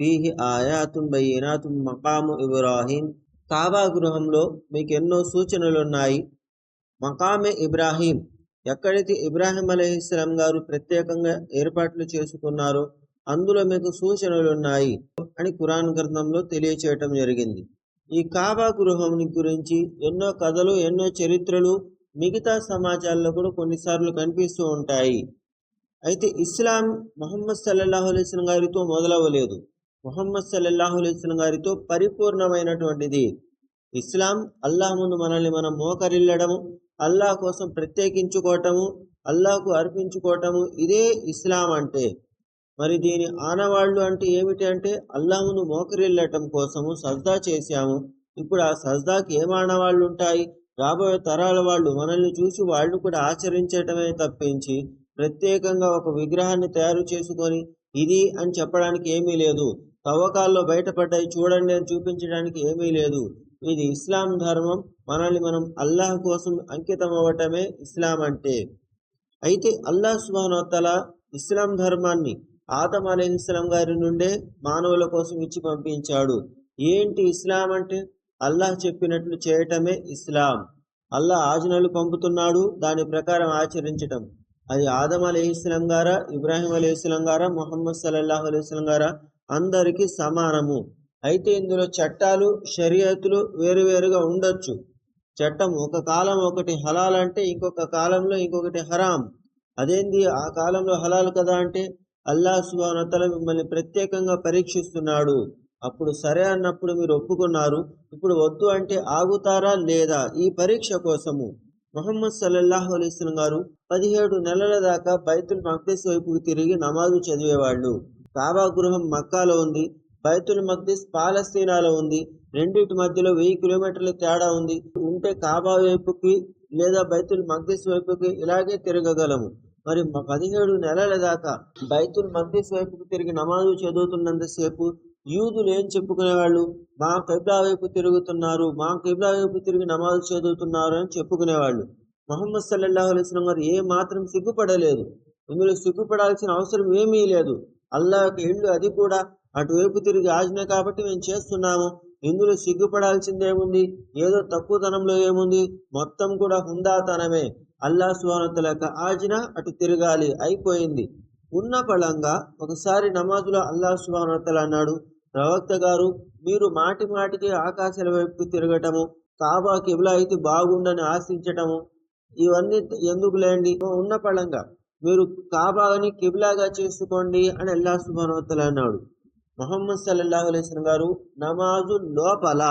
ఫీహి ఆయాతుం బయ్యినాతున్ మకాము ఇబ్రాహీం. కాబా గృహంలో మీకు ఎన్నో సూచనలు ఉన్నాయి మకామె ఇబ్రాహీం. ఎక్కడైతే ఇబ్రాహీం అలహిస్లాం గారు ప్రత్యేకంగా ఏర్పాట్లు చేసుకున్నారో అందులో మీకు సూచనలు ఉన్నాయి అని కురాన్ గ్రంథంలో తెలియచేయటం జరిగింది. ఈ కాబా గృహం గురించి ఎన్నో కథలు ఎన్నో చరిత్రలు మిగతా సమాజాల్లో కూడా కొన్నిసార్లు కనిపిస్తూ ఉంటాయి. అయితే ఇస్లాం మొహమ్మద్ సల్లాహు అలైస్ గారితో మొదలవ్వలేదు. మొహమ్మద్ సల్లల్లాహు అలైస్లం గారితో పరిపూర్ణమైనటువంటిది. ఇస్లాం అల్లాహ్ ముందు మనల్ని మనం మోకరిల్లడము అల్లాహ్ కోసం ప్రత్యేకించుకోవటము అల్లాహకు అర్పించుకోవటము ఇదే ఇస్లాం అంటే. మరి దీని ఆనవాళ్ళు అంటే ఏమిటి అంటే అల్లాహ్ను మోకరిల్లటం కోసము సజ్దా చేశాము. ఇప్పుడు ఆ సజ్దాకి ఏం ఆనవాళ్ళు ఉంటాయి? రాబోయే తరాల వాళ్ళు మనల్ని చూసి వాళ్ళు కూడా ఆచరించటమే తప్పించి ప్రత్యేకంగా ఒక విగ్రహాన్ని తయారు చేసుకొని ఇది అని చెప్పడానికి ఏమీ లేదు. తవ్వకాల్లో బయటపడ్డాయి. చూడండి అని చూపించడానికి ఏమీ లేదు. ఇది ఇస్లాం ధర్మం. మనల్ని మనం అల్లాహ్ కోసం అంకితం అవ్వటమే ఇస్లాం అంటే. అయితే అల్లాహ్ సుబానోత్తల ఇస్లాం ధర్మాన్ని ఆదం అలీహిస్లాం గారి నుండే మానవుల కోసం ఇచ్చి పంపించాడు. ఏంటి ఇస్లాం అంటే? అల్లాహ్ చెప్పినట్లు చేయటమే ఇస్లాం. అల్లాహ్ ఆజ్ఞలు పంపుతున్నాడు. దాని ప్రకారం ఆచరించటం. అది ఆదం అలీహిస్లాం గారా ఇబ్రాహిం అలీహిస్లాం గారా మొహమ్మద్ సల్లాహు అలైస్లాం గారా అందరికీ సమానము. అయితే ఇందులో చట్టాలు షరియతులు వేరువేరుగా ఉండొచ్చు. చట్టం ఒక కాలం ఒకటి హలాల్ అంటే ఇంకొక కాలంలో ఇంకొకటి హరాం. అదేంది? ఆ కాలంలో హలాల్ కదా అంటే అల్లా సుబానతల మిమ్మల్ని ప్రత్యేకంగా పరీక్షిస్తున్నాడు. అప్పుడు సరే అన్నప్పుడు మీరు ఒప్పుకున్నారు. ఇప్పుడు వద్దు అంటే ఆగుతారా లేదా? ఈ పరీక్ష కోసము. మొహమ్మద్ సల్లల్లాహు అలైస్లం గారు పదిహేడు నెలల దాకా బైతుల్ మక్దేశ్ వైపుకి తిరిగి నమాజు చదివేవాళ్ళు. కాబా గృహం మక్కాలో ఉంది. బైతుల్ మక్దిస్ పాలస్తీనాలో ఉంది. రెండింటి మధ్యలో వెయ్యి కిలోమీటర్ల తేడా ఉంది. ఉంటే కాబా వైపుకి లేదా బైతుల్ మక్దిస్ వైపుకి ఇలాగే తిరగగలము. మరి పదిహేడు నెలల దాకా బైతుల్ మక్దిస్ వైపుకు తిరిగి నమాజు చదువుతున్నంతసేపు యూదులు ఏం చెప్పుకునేవాళ్ళు? మా కిబ్లా వైపు తిరుగుతున్నారు. మా కిబ్లా వైపు తిరిగి నమాజు చదువుతున్నారు అని చెప్పుకునేవాళ్ళు. మొహమ్మద్ సల్లల్లాహు అలైస్లం గారు ఏ మాత్రం సిగ్గుపడలేదు. ఇందులో సిగ్గుపడాల్సిన అవసరం ఏమీ లేదు. అల్లాహ్ ఇల్లు అది కూడా. అటువైపు తిరిగి ఆజ్ఞ కాబట్టి మేము చేస్తున్నాము. ఇందులో సిగ్గుపడాల్సిందేముంది? ఏదో తక్కువతనంలో ఏముంది? మొత్తం కూడా హుందాతనమే. అల్లా సువానతుల యొక్క ఆజ్ఞ అటు తిరగాలి. అయిపోయింది. ఉన్న పళంగా ఒకసారి నమాజులో అల్లా సువానతలు అన్నాడు ప్రవక్త గారు మీరు మాటి మాటికి ఆకాశాల వైపు తిరగటము కాబా కిబిలా అయితే బాగుండని ఆశించటము ఇవన్నీ ఎందుకు లేండి ఉన్న పళంగా మీరు కాబాని కిబిలాగా చేసుకోండి అని అల్లా సుబానవతలు అన్నాడు. మొహమ్మద్ సల్లల్లాహు అలైస్లం గారు నమాజు లోపల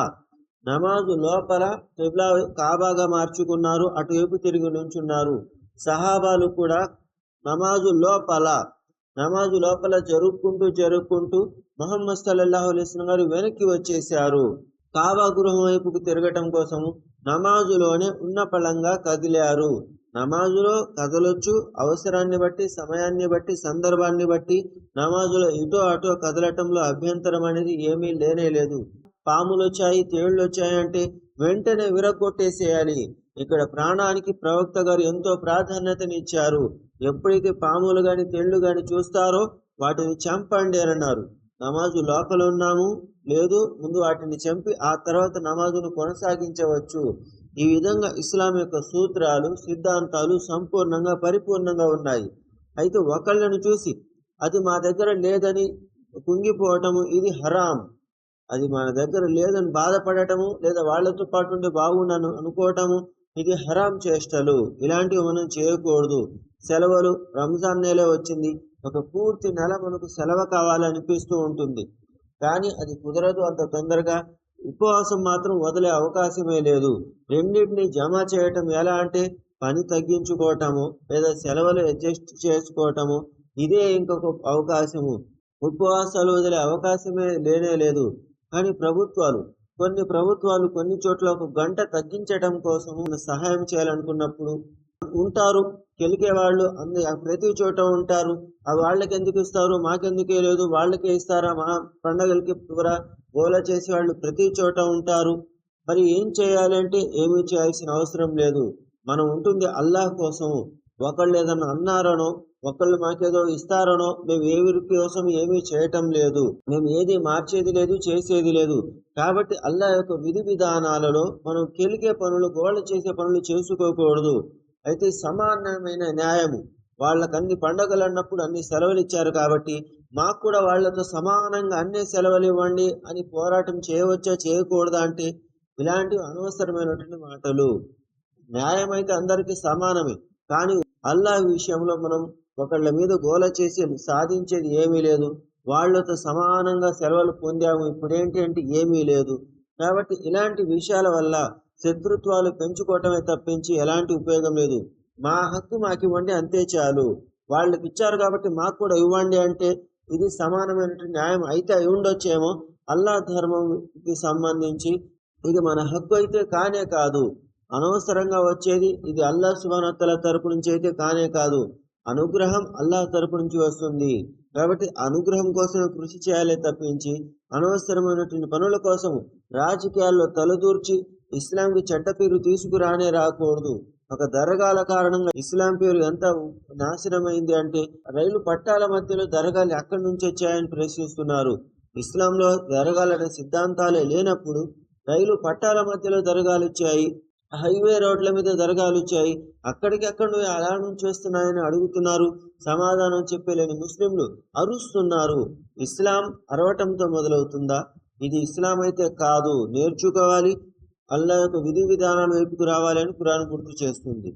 నమాజు లోపల కిబ్లా కాబాగా మార్చుకున్నారు అటువైపు తిరిగి నుంచున్నారు. సహాబాలు కూడా నమాజు లోపల నమాజు లోపల జరుపుకుంటూ జరుపుకుంటూ మొహమ్మద్ సల్లల్లాహు అలైస్లం గారు వెనక్కి వచ్చేశారు. కాబా గృహం వైపుకు తిరగటం కోసం నమాజులోనే ఉన్న పళంగా కదిలారు. నమాజులో కదలొచ్చు. అవసరాన్ని బట్టి సమయాన్ని బట్టి సందర్భాన్ని బట్టి నమాజులో ఇటో అటో కదలటంలో అభ్యంతరం అనేది ఏమీ లేనే లేదు. పాములు వచ్చాయి తేళ్ళు వచ్చాయి అంటే వెంటనే విరగొట్టేసేయాలి ఇక్కడ ప్రాణానికి ప్రవక్త గారు ఎంతో ప్రాధాన్యతనిచ్చారు ఎప్పటికీ పాములు గాని తేళ్ళు గాని చూస్తారో వాటిని చంపండి అని అన్నారు. నమాజు లోపల ఉన్నాము లేదు ముందు వాటిని చంపి ఆ తర్వాత నమాజును కొనసాగించవచ్చు. ఈ విధంగా ఇస్లాం యొక్క సూత్రాలు సిద్ధాంతాలు సంపూర్ణంగా పరిపూర్ణంగా ఉన్నాయి. అయితే ఒకళ్ళను చూసి అది మా దగ్గర లేదని కుంగిపోవటము ఇది హరాం. అది మన దగ్గర లేదని బాధపడటము లేదా వాళ్ళతో పాటు ఉండి బాగుండను అనుకోవటము ఇది హరాం చేష్టలు. ఇలాంటివి మనం చేయకూడదు. సెలవులు రంజాన్ నెల వచ్చింది. ఒక పూర్తి నెల మనకు సెలవు కావాలనిపిస్తూ ఉంటుంది. కానీ అది కుదరదు అంత తొందరగా. ఉపవాసం మాత్రం వదిలే అవకాశమే లేదు. రెండింటిని జమ చేయటం ఎలా అంటే పని తగ్గించుకోవటము లేదా సెలవులు అడ్జస్ట్ చేసుకోవటము ఇదే ఇంకొక అవకాశము. ఉపవాసాలు వదిలే అవకాశమే లేనే లేదు. కానీ ప్రభుత్వాలు కొన్ని ప్రభుత్వాలు కొన్ని చోట్ల ఒక గంట తగ్గించడం కోసం సహాయం చేయాలనుకున్నప్పుడు ఉంటారు. కెలికే వాళ్ళు అందు ప్రతి చోట ఉంటారు. ఆ వాళ్ళకి ఎందుకు ఇస్తారు? మాకెందుకే లేదు? వాళ్ళకే ఇస్తారా? మా పండగలకి కూడా గోల చేసే వాళ్ళు ప్రతి చోట ఉంటారు. మరి ఏం చేయాలంటే ఏమీ చేయాల్సిన అవసరం లేదు. మనం ఉంటుంది అల్లాహ్ కోసము ఒకళ్ళు ఏదన్నా అన్నారనో ఒకళ్ళు మాకేదో ఇస్తారనో మేము ఏ కోసం ఏమీ చేయటం లేదు. మేము ఏది మార్చేది లేదు చేసేది లేదు. కాబట్టి అల్లా యొక్క విధి విధానాలలో మనం కెలికే పనులు గోళ్ళ చేసే పనులు చేసుకోకూడదు. అయితే సమానమైన న్యాయము. వాళ్ళకి అన్ని పండగలు అన్నప్పుడు అన్ని సెలవులు ఇచ్చారు కాబట్టి మాకు కూడా వాళ్ళతో సమానంగా అన్ని సెలవులు ఇవ్వండి అని పోరాటం చేయవచ్చా చేయకూడదా అంటే ఇలాంటి అనవసరమైనటువంటి మాటలు. న్యాయం అయితే అందరికీ సమానమే. కానీ అల్లా విషయంలో మనం ఒకళ్ళ మీద గోల చేసి సాధించేది ఏమీ లేదు. వాళ్ళతో సమానంగా సెలవులు పొందాము. ఇప్పుడేంటి అంటే ఏమీ లేదు. కాబట్టి ఇలాంటి విషయాల వల్ల శత్రుత్వాలు పెంచుకోవటమే తప్పించి ఎలాంటి ఉపయోగం లేదు. మా హక్కు మాకు ఇవ్వండి అంతే చాలు. వాళ్ళకి ఇచ్చారు కాబట్టి మాకు కూడా ఇవ్వండి అంటే ఇది సమానమైనటువంటి న్యాయం అయితే అయి ఉండొచ్చేమో. అల్లా ధర్మంకి సంబంధించి ఇది మన హక్కు అయితే కానే కాదు. అనవసరంగా వచ్చేది ఇది అల్లా సుబానత్తల తరపు నుంచి అయితే కానే కాదు. అనుగ్రహం అల్లాహ్ తరపు నుంచి వస్తుంది. కాబట్టి అనుగ్రహం కోసం కృషి చేయాలి తప్పించి అనవసరమైనటువంటి పనుల కోసం రాజకీయాల్లో తలదూర్చి ఇస్లాంకి చెడ్డ పేరు తీసుకురానే రాకూడదు. ఒక దరగాల కారణంగా ఇస్లాం పేరు ఎంత నాశనమైంది అంటే రైలు పట్టాల మధ్యలో దరగాలు ఎక్కడి నుంచి వచ్చాయని ప్రశ్నిస్తున్నారు. ఇస్లాంలో దరగాలనే సిద్ధాంతాలే లేనప్పుడు రైలు పట్టాల మధ్యలో దరగాలు వచ్చాయి హైవే రోడ్ల మీద దరగాలు వచ్చాయి. అక్కడికి అక్కడ నువ్వు అలా నుంచి వస్తున్నాయని అడుగుతున్నారు. సమాధానం చెప్పలేని ముస్లింలు అరుస్తున్నారు. ఇస్లాం అరవటంతో మొదలవుతుందా? ఇది ఇస్లాం అయితే కాదు నేర్చుకోవాలి. అల్లా యొక్క విధి విధానాల వైపుకు రావాలని పురాణం గుర్తు చేస్తుంది.